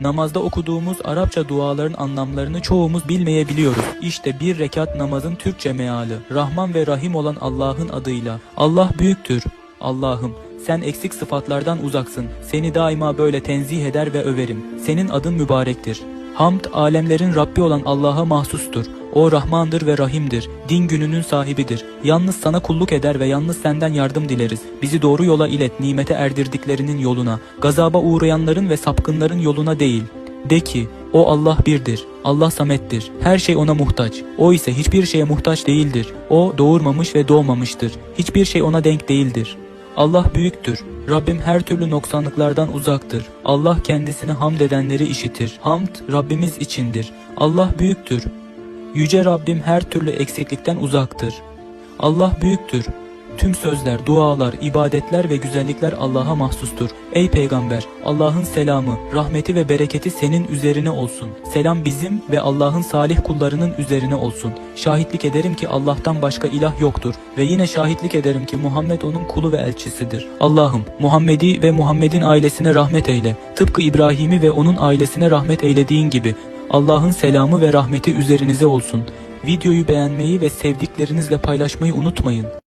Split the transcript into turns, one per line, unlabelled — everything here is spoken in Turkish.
Namazda okuduğumuz Arapça duaların anlamlarını çoğumuz bilmeyebiliyoruz. İşte bir rekat namazın Türkçe meali. Rahman ve Rahim olan Allah'ın adıyla. Allah büyüktür. Allah'ım sen eksik sıfatlardan uzaksın. Seni daima böyle tenzih eder ve överim. Senin adın mübarektir. Hamd alemlerin Rabbi olan Allah'a mahsustur. O Rahmandır ve Rahim'dir. Din gününün sahibidir. Yalnız sana kulluk eder ve yalnız senden yardım dileriz. Bizi doğru yola ilet, nimete erdirdiklerinin yoluna. Gazaba uğrayanların ve sapkınların yoluna değil. De ki, o Allah birdir. Allah samettir. Her şey ona muhtaç. O ise hiçbir şeye muhtaç değildir. O doğurmamış ve doğmamıştır. Hiçbir şey ona denk değildir. Allah büyüktür. Rabbim her türlü noksanlıklardan uzaktır. Allah kendisine hamd edenleri işitir. Hamd Rabbimiz içindir. Allah büyüktür. Yüce Rabbim her türlü eksiklikten uzaktır. Allah büyüktür. Tüm sözler, dualar, ibadetler ve güzellikler Allah'a mahsustur. Ey peygamber, Allah'ın selamı, rahmeti ve bereketi senin üzerine olsun. Selam bizim ve Allah'ın salih kullarının üzerine olsun. Şahitlik ederim ki Allah'tan başka ilah yoktur ve yine şahitlik ederim ki Muhammed onun kulu ve elçisidir. Allah'ım Muhammed'i ve Muhammed'in ailesine rahmet eyle. Tıpkı İbrahim'i ve onun ailesine rahmet eylediğin gibi Allah'ın selamı ve rahmeti üzerinize olsun. Videoyu beğenmeyi ve sevdiklerinizle paylaşmayı unutmayın.